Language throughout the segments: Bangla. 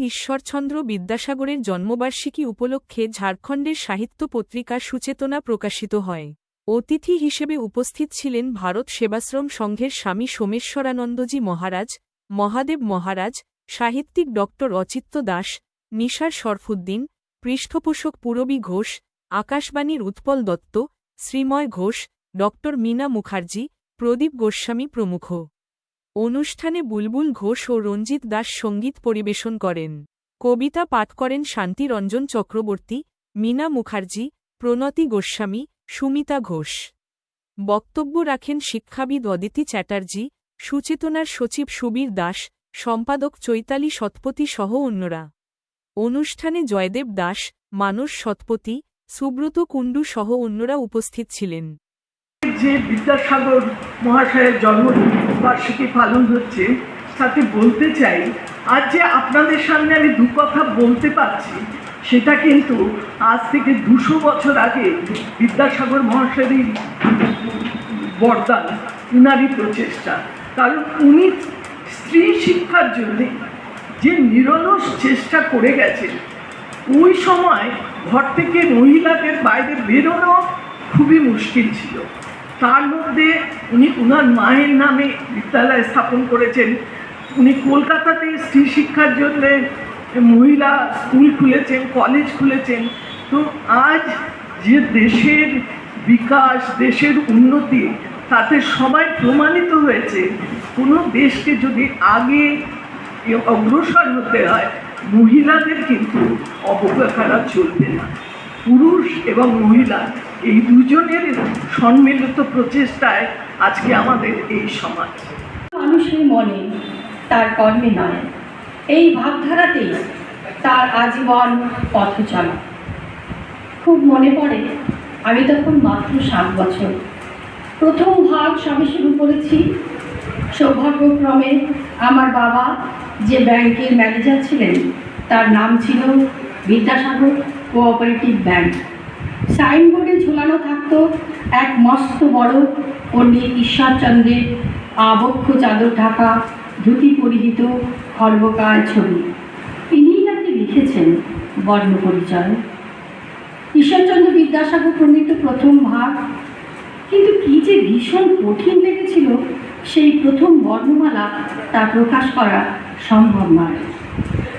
ঈশ্বরচন্দ্র বিদ্যাসাগরের জন্মবার্ষিকী উপলক্ষে ঝাড়খণ্ডের সাহিত্য পত্রিকা সুচেতনা প্রকাশিত হয়। অতিথি হিসেবে উপস্থিত ছিলেন ভারত সেবাশ্রম সংঘের স্বামী সোমেশ্বরানন্দজি মহারাজ, মহাদেব মহারাজ, সাহিত্যিক ড অচিত্য দাস, নিশার শরফুদ্দিন, পৃষ্ঠপোষক পুরবী ঘোষ, আকাশবাণীর উৎপল দত্ত, শ্রীময় ঘোষ ড মীনা মুখার্জি, প্রদীপ গোস্বামী প্রমুখ। অনুষ্ঠানে বুলবুল ঘোষ ও রঞ্জিত দাস সংগীত পরিবেশন করেন। কবিতা পাঠ করেন শান্তিরঞ্জন চক্রবর্তী, মীনা মুখার্জি, প্রণতি গোস্বামী, সুমিতা ঘোষ। বক্তব্য রাখেন শিক্ষাবিদ অদিতি চ্যাটার্জি, সুচেতনার সচিব সুবীর দাস, সম্পাদক চৈতালি শতপথী সহ অন্যরা। অনুষ্ঠানে জয়দেব দাস, মানস শতপথী, সুব্রত কুণ্ডু সহ অন্যরা উপস্থিত ছিলেন। যে বিদ্যাসাগর মহাশয়ের জন্মবার্ষিকী পালন হচ্ছে, তাতে বলতে চাই, আজ যে আপনাদের সামনে আমি দু কথা বলতে পারছি, সেটা কিন্তু আজ থেকে দুশো বছর আগে বিদ্যাসাগর মহাশয়েরই বরদান, উনারই প্রচেষ্টা। কারণ উনি স্ত্রী শিক্ষার জন্যে যে নিরলস চেষ্টা করে গেছেন, ওই সময় ঘর থেকে মহিলাদের বাইরে বেরোনো খুবই মুশকিল ছিল। তার মধ্যে উনি উনার মায়ের নামে বিদ্যালয় স্থাপন করেছেন। উনি কলকাতাতে স্ত্রী শিক্ষার জন্য মহিলা স্কুল খুলেছেন, কলেজ খুলেছেন। তো আজ যে দেশের বিকাশ, দেশের উন্নতি, তাতে সবাই প্রমাণিত হয়েছে। কোনো দেশকে যদি আগে অগ্রসর হতে হয়, মহিলাদের কিন্তু করা চলবে না। পুরুষ এবং মহিলা এই দুজনের সম্মিলিত প্রচেষ্টায় আজকে আমাদের এই সমাজ। মানুষের মনে তার কর্মে নয়। এই ভাবধারাতেই তার আজীবন পথ চলা। খুব মনে পড়ে, আমি তখন মাত্র সাত বছর। প্রথম ভাগ সবে শুরু করেছি। সৌভাগ্যক্রমে আমার বাবা যে ব্যাংকের ম্যানেজার ছিলেন, তার নাম ছিল বিদ্যাসাগর কোঅপারেটিভ ব্যাংক। সাইনবোর্ডে ঝোলানো থাকতো এক মস্ত বড় পণ্ডিত ঈশ্বরচন্দ্রের আবক্ষ চাদর ঢাকা ধুতি পরিহিত খর্বকায় ছবি। ইনিই নাকি লিখেছেন বর্ণ পরিচয়। ঈশ্বরচন্দ্র বিদ্যাসাগর প্রণীত প্রথম ভাগ। কিন্তু কি যে ভীষণ কঠিন লেগেছিল সেই প্রথম বর্ণমালা তা প্রকাশ করা সম্ভব নয়।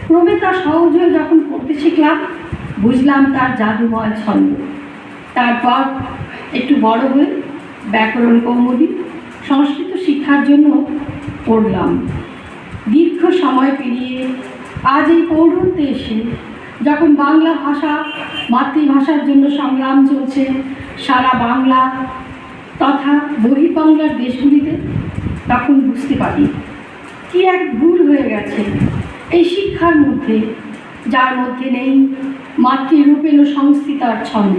ক্রমে তা সহজ হয়ে যখন পড়তে শিখলাম বুঝলাম তার জাদুময় ছন্দ। তারপর একটু বড় হয়ে ব্যাকরণ কৌমুদি সংস্কৃত শিক্ষার জন্য পড়লাম। দীর্ঘ সময় পেরিয়ে আজ এই পৌরত্বে এসে যখন বাংলা ভাষা মাতৃভাষার জন্য সংগ্রাম চলছে, সারা বাংলা তথা বহির্বাংলার দেশগুলিতে, তখন বুঝতে পারি কি এক ভুল হয়ে গেছে এই শিক্ষার মধ্যে, যার মধ্যে নেই মাতৃরূপেণ সংস্থিতার ছন্দ।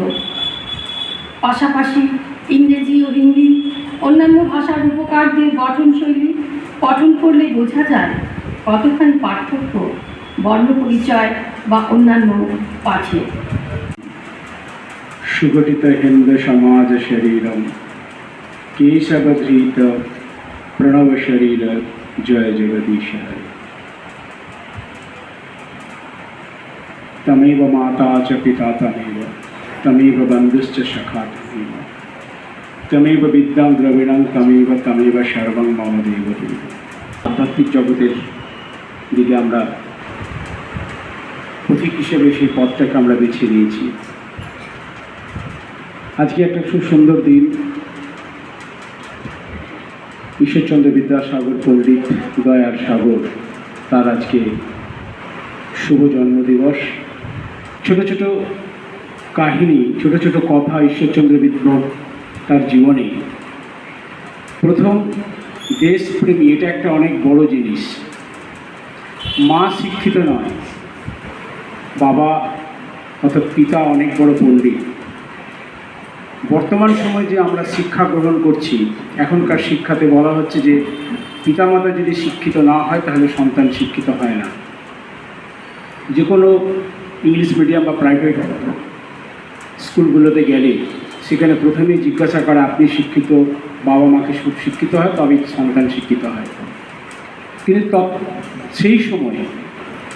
পাশাপাশি ইংরেজি ও হিন্দি, অন্যান্য ভাষার উপকারদের গঠনশৈলী পঠন করলে বোঝা যায় কতখানি পার্থক্য, বর্ণ পরিচয় বা অন্যান্য পাঠে সুগঠিত হিন্দু সমাজ শরীরম, কেশবধৃত প্রণব শরীর জয় জগদীশ তমেব মাতা চ পিতা তমেব তমেব বন্ধুশ্চ সখা তমেব তমেব বিদ্যাং দ্রবিণং তমেব তমেব সর্বং মম দেব দেব আধ্যাত্মিক জগতের দিকে আমরা পথিক হিসেবে সেই পথটাকে আমরা বেছে নিয়েছি। আজকে একটা খুব সুন্দর দিন। ঈশ্বরচন্দ্র বিদ্যাসাগর, পণ্ডিত দয়ার সাগর, তার আজকে শুভ জন্মদিবস। ছোট ছোট কাহিনী, ছোট ছোট কথা ঈশ্বরচন্দ্র বিদ্যা তার জীবনে। প্রথম দেশপ্রেমী এটা একটা অনেক বড় জিনিস। মা শিক্ষিত নয়, বাবা অর্থাৎ পিতা অনেক বড় পণ্ডিত। বর্তমান সময়ে যে আমরা শিক্ষা গ্রহণ করছি, এখনকার শিক্ষাতে বলা হচ্ছে যে পিতামাতা যদি শিক্ষিত না হয়, তাহলে সন্তান শিক্ষিত হয় না। যে কোনো ইংলিশ মিডিয়াম বা প্রাইভেট স্কুলগুলোতে গেলে সেখানে প্রথমেই জিজ্ঞাসা করে, আপনি শিক্ষিত, বাবা মাকে শিক্ষিত হয়, তবে সন্তান শিক্ষিত হয়। কিন্তু সেই সময়ে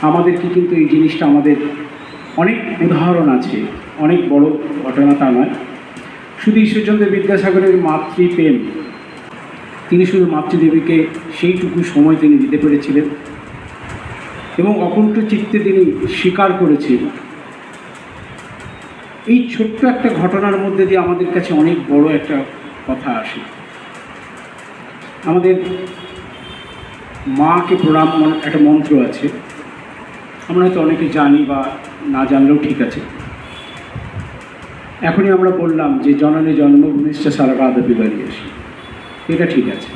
আমাদেরকে কিন্তু এই জিনিসটা আমাদের অনেক উদাহরণ আছে, অনেক বড় ঘটনা তা নয়। শুধু ঈশ্বরচন্দ্র বিদ্যাসাগরের মাতৃপ্রেম তিনি শুধু মাতৃদেবীকে সেইটুকু সময় তিনি দিতে পেরেছিলেন। এবং অকুণ্ঠ চিত্তে তিনি স্বীকার করেছিলেন এই ছোট্ট একটা ঘটনার মধ্যে দিয়ে আমাদের কাছে অনেক বড় একটা কথা আসে। আমাদের মাকে প্রণাম একটা মন্ত্র আছে। আমরা হয়তো অনেকে জানি বা না জানলেও ঠিক আছে। এখনই আমরা বললাম যে জননী জন্মভূমিষ্ঠ সারাগাদ বিবারি আসি। এটা ঠিক আছে।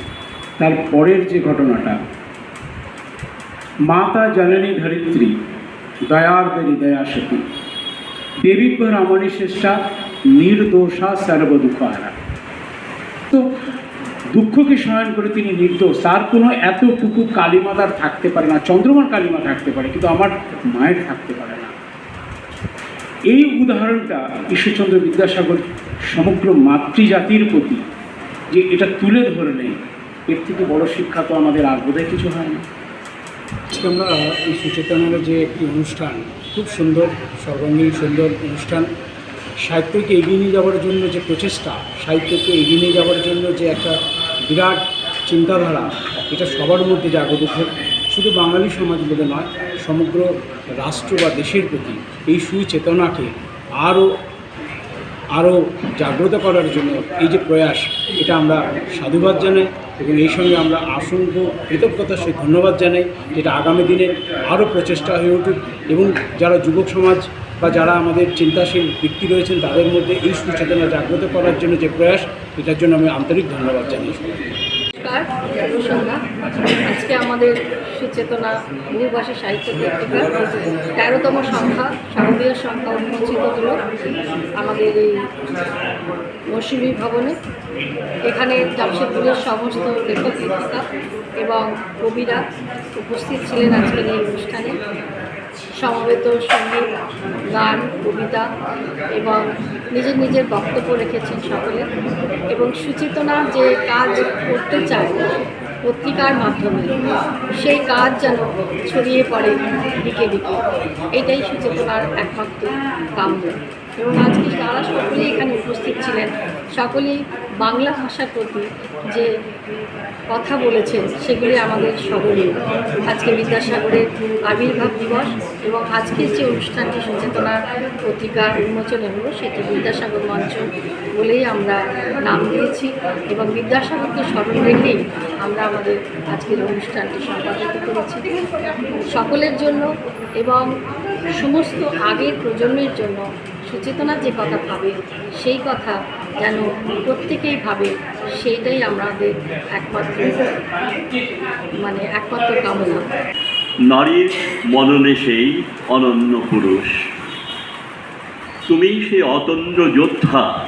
তার পরের যে ঘটনাটা মাতা জননী ধরিত্রী, দয়ার দয়ার্দরি দয়া সতী। দেবীব্য রমণী শ্রেষ্ঠা নির্দোষা সর্বদুঃখারা তো দুঃখকে সহায়ন করে তিনি নির্দোষ। তার কোনো এতটুকু কালিমা তার থাকতে পারে না, চন্দ্রমার কালিমা থাকতে পারে, কিন্তু আমার মায়ের থাকতে পারে না। এই উদাহরণটা ঈশ্বরচন্দ্র বিদ্যাসাগর সমগ্র মাতৃজাতির প্রতি যে এটা তুলে ধরে নেই এর থেকে বড় শিক্ষা তো আমাদের আর বোধহয় কিছু হয় না। আজকে আমরা এই সুচেতনার যে একটি অনুষ্ঠান, খুব সুন্দর, সর্বাঙ্গীন সুন্দর অনুষ্ঠান, সাহিত্যকে এগিয়ে নিয়ে যাওয়ার জন্য যে প্রচেষ্টা, সাহিত্যকে এগিয়ে নিয়ে যাওয়ার জন্য যে একটা বিরাট চিন্তাধারা, এটা সবার মধ্যে জাগত হোক, শুধু বাঙালি সমাজ বলে নয়, সমগ্র রাষ্ট্র বা দেশের প্রতি এই সুচেতনাকে আরও আরও জাগ্রত করার জন্য এই যে প্রয়াস, এটা আমরা সাধুবাদ জানাই এবং এই সঙ্গে আমরা আসংখ্য কৃতজ্ঞতার সে ধন্যবাদ জানাই যেটা আগামী দিনে আরও প্রচেষ্টা হয়ে উঠুক এবং যারা যুবক সমাজ বা যারা আমাদের চিন্তাশীল ব্যক্তি রয়েছেন, তাদের মধ্যে এই সুচেতনা জাগ্রত করার জন্য যে প্রয়াস, এটার জন্য আমি আন্তরিক ধন্যবাদ জানাই। শুভ সন্ধ্যা আজকে আমাদের সুচেতনা বহুভাষী সাহিত্য পত্রিকা তেরোতম সংখ্যা, শারদীয় সংখ্যা উন্মোচিত হলো আমাদের এই মৌসুমী ভবনে। এখানে জামশেদপুরের সমস্ত লেখক লেখিকা এবং কবিরা উপস্থিত ছিলেন আজকের এই অনুষ্ঠানে। সমবেত সংগীত, গান, কবিতা এবং নিজের নিজের বক্তব্য রেখেছেন সকলে এবং সুচেতনা যে কাজ করতে চায় পত্রিকার মাধ্যমে, সেই কাজ যেন ছড়িয়ে পড়ে দিকে দিকে। এটাই সুচেতনার একমাত্র কাম্য। এবং আজকে তারা সকলেই এখানে উপস্থিত ছিলেন সকলেই বাংলা ভাষার প্রতি যে কথা বলেছেন, সেগুলি আমাদের স্মরণীয়। আজকে বিদ্যাসাগরের আবির্ভাব দিবস এবং আজকের যে অনুষ্ঠানটি সচেতনা পত্রিকার উন্মোচন হলো, সেটি বিদ্যাসাগর মঞ্চ বলেই আমরা নাম দিয়েছি এবং বিদ্যাসাগরকে স্মরণ রেখেই আমরা আমাদের আজকের অনুষ্ঠানটি সম্পাদিত করেছি। সকলের জন্য এবং সমস্ত আগের প্রজন্মের জন্য সচেতনা যে কথা ভাবে, সেই কথা যেন প্রত্যেকেই ভাবে সেইটাই আমাদের একমাত্র মানে একমাত্র কামনা। নারীর মননে সেই অনন্য পুরুষ। তুমি সে অতন্দ্র যোদ্ধা,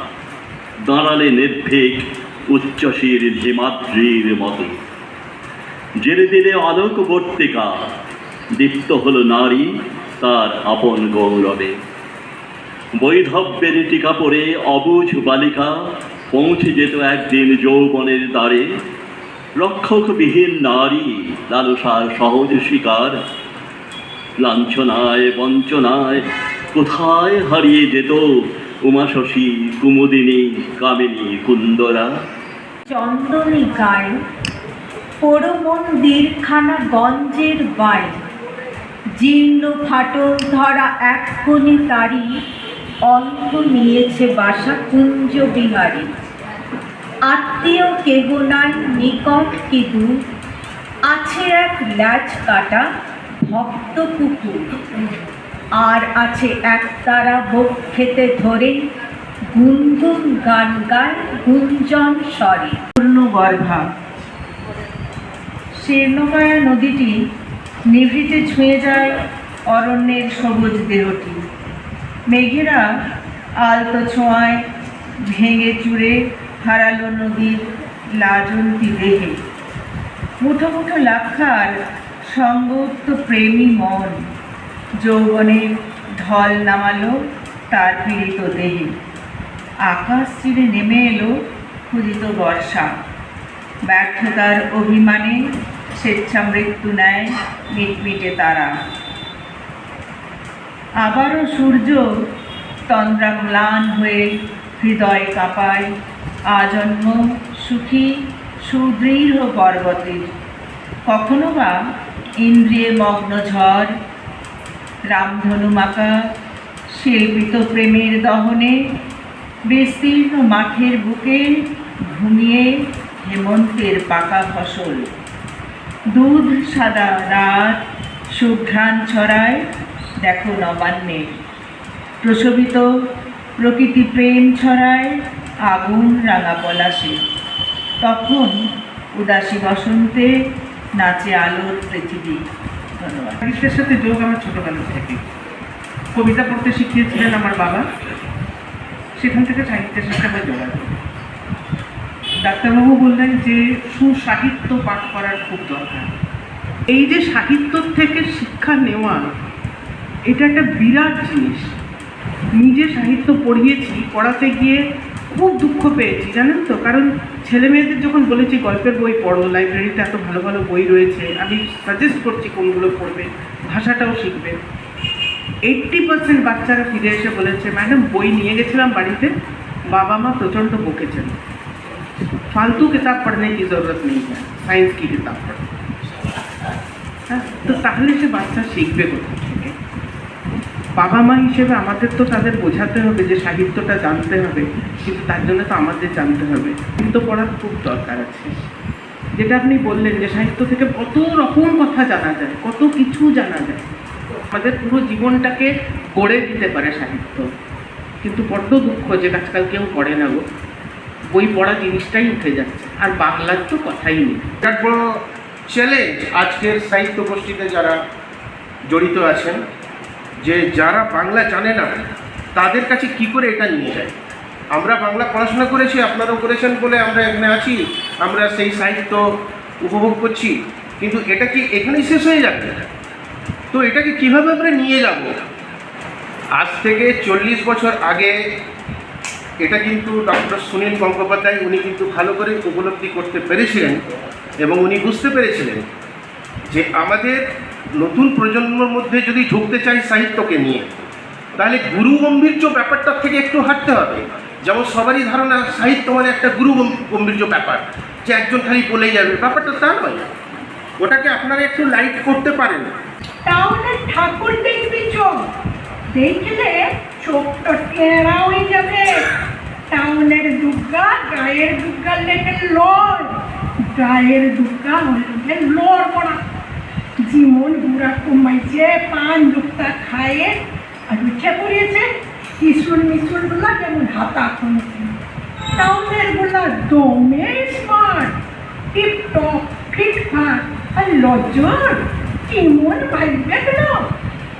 দাঁড়ালে নির্ভীক, উচ্চশীর হিমাদ্রির মতো। জেনে দিলে আলোকবর্তিকা, দীপ্ত হল নারী, তার আপন গৌরবে। বৈধব্যের টিকা পরে অবুঝ বালিকা পৌঁছে যেত একদিন যৌবনের দ্বারে। রক্ষকবিহীন নারী লালসার সহজ শিকার। লাঞ্ছনায়, বঞ্চনায় কোথায় হারিয়ে যেত উমাশশী, কুমুদিনী, কামিনী, কুন্দরা? চন্দনী গায়ে পোড়ো মন্দিরখানা গঞ্জের বাই জীর্ণ ফাটল ধরা এক কোণে অল্প নিয়েছে বাসা কুঞ্জ বিহারী। আত্মীয় কেহ নাই, নিকট কি দূর? আছে এক ল্যাজ কাটা, ভক্ত কুকুর। আর আছে এক তারা বুক খেতে ধরে, গুনগুন গান গায়, গুঞ্জন স্বরে। পূর্ণগর্ভা। শীর্ণকায়া নদীটি নিভৃতে ছুঁয়ে যায় অরণ্যের সবুজ দেহটি। মেঘেরা আলতো ছোঁয়ায় ভেঙে চুরে হারালো নদীর লাজন্তি দেহে মুঠো মুঠো লাক্ষার সঙ্গত্ব প্রেমী মন যৌবনের ঢল নামালো তার পীড়িত দেহে। আকাশ চিরে নেমে এলো ক্ষুদিত বর্ষা। ব্যর্থতার অভিমানে স্বেচ্ছা মৃত্যু নেয় মিটমিটে তারা। আবারও সূর্য তন্দ্রা ম্লান হয়ে হৃদয় কাঁপায়। আজন্ম সুখী, সুদৃঢ় পর্বতের। কখনো বা ইন্দ্রিয়ে মগ্ন ঝড়, রামধনু মাকা শিল্পিত প্রেমের দহনে, বিস্তীর্ণ মাঠের বুকে ঘুমিয়ে হেমন্তের পাকা ফসল। দুধ সাদা রাত, সুঘ্রাণ ছড়ায় দেখো নবান্নে প্রসবিত প্রকৃতি প্রেম ছড়ায় আগুন রাঙা পলাশে। তখন উদাসী বসন্তে নাচে আলোর পৃথিবী। ধন্যবাদ। সাথে যোগ আমার ছোটবেলা থেকে। কবিতা পড়তে শিখিয়েছিলেন আমার বাবা। সেখান থেকে সাহিত্যের সাথে আমার যোগাযোগ ডাক্তারবাবু বললেন যে, সুসাহিত্য পাঠ করার খুব দরকার। এই যে সাহিত্য থেকে শিক্ষা নেওয়া এটা একটা বিরাট জিনিস। নিজে সাহিত্য পড়িয়েছি, পড়াতে গিয়ে খুব দুঃখ পেয়েছি, জানেন তো? কারণ ছেলে মেয়েদের যখন বলেছি, গল্পের বই পড়ো, লাইব্রেরিতে এত ভালো ভালো বই রয়েছে, আমি সাজেস্ট করছি কোনগুলো পড়বে, ভাষাটাও শিখবে। এইট্টি পার্সেন্ট বাচ্চারা ফিরে এসে বলেছে, ম্যাডাম, বই নিয়ে গেছিলাম বাড়িতে, বাবা মা প্রচণ্ড বকেছেন। ফালতু কিতাব পড়নে কি জরুরত নেই সায়েন্স কি কিতাব পড়ে হ্যাঁ তো তাহলে সে বাচ্চা শিখবে কোথায়? বাবা মা হিসেবে আমাদের তো তাদের বোঝাতে হবে যে সাহিত্যটা জানতে হবে, কিন্তু তার জন্য তো আমাদের জানতে হবে। সাহিত্য পড়ার খুব দরকার আছে। যেটা আপনি বললেন যে সাহিত্য থেকে কত রকম কথা জানা যায়, কত কিছু জানা যায়। আমাদের পুরো জীবনটাকে গড়ে দিতে পারে সাহিত্য। কিন্তু বড্ড দুঃখ যে আজকাল কেউ পড়ে না গো। বই পড়া জিনিসটাই উঠে যাচ্ছে, আর বাংলার তো কথাই নেই। বিরাট বড় চ্যালেঞ্জ আজকের সাহিত্য গোষ্ঠীতে যারা জড়িত আছেন যে যারা বাংলা জানে না, তাদের কাছে কি করে এটা নিয়ে যায়? আমরা বাংলা পড়াশোনা করেছি, আপনারাও করেছেন বলে আমরা এখানে আছি, আমরা সেই সাহিত্য উপভোগ করছি, কিন্তু এটা কি এখানেই শেষ হয়ে যাবে? তো এটাকে কীভাবে আমরা নিয়ে যাব? আজ থেকে চল্লিশ বছর আগে এটা কিন্তু ডক্টর সুনীল গঙ্গোপাধ্যায়, উনি কিন্তু ভালো করে উপলব্ধি করতে পেরেছিলেন এবং উনি বুঝতে পেরেছিলেন যে আমাদের নতুন প্রজন্মের মধ্যে যদি ঢুকতে চাই সাহিত্যকে নিয়ে, তাহলে গুরু গম্ভীর্য ব্যাপারটার থেকে একটু হাঁটতে হবে। যেমন সবারই ধারণা, সাহিত্য মানে একটা গুরু গম- গম্ভীর্য ব্যাপার, যে একজন খালি বলেই যাবে। ব্যাপারটা তা নয়। ওটাকে আপনারা একটু লাইট করতে পারেন। টাউনের ঠাকুর দেখবি চোখ। দেখলে চোখটা হয়ে যাবে। টাউনের দুর্গা গায়ের দুর্গা লেগে লয়। গায়ের দুর্গা লড় করা জীবন বুড়া কমাইছে পান দুঃখটা খায়ে আর উঠে পড়িয়েছে। কিশোরগুলা যেমন হাতা কমেছে। টাউনেরগুলা দমে স্মার্ট টিপ টপ ফিটফাট আর লজ্জর। কেমন ভাইবে গেল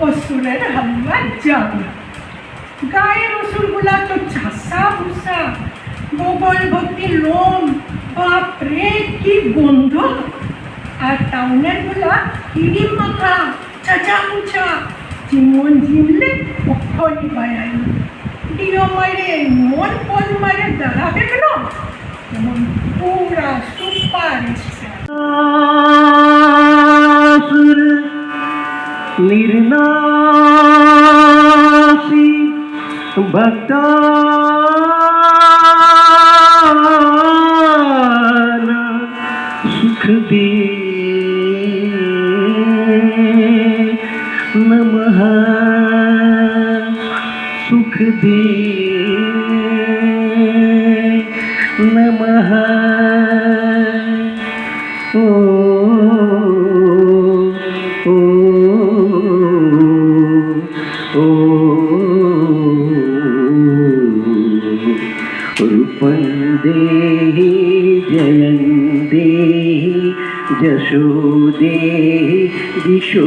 অসুরের হাল্লা যাবে গায়ের অসুরগুলা তো চাষা ভুষা বগল ভর্তি লোম, বাপরে, কি গন্ধ! আর টাউনের গুলা হিড়ি মাখা চাচা মুচা যেমন জিমলে অক্ষরি বায়াই ডিও মারে মন পদ মারে দাঁড়াবে কেন যেমন পুরা সুপার निर्नासी भक्ताना সুদে দিশো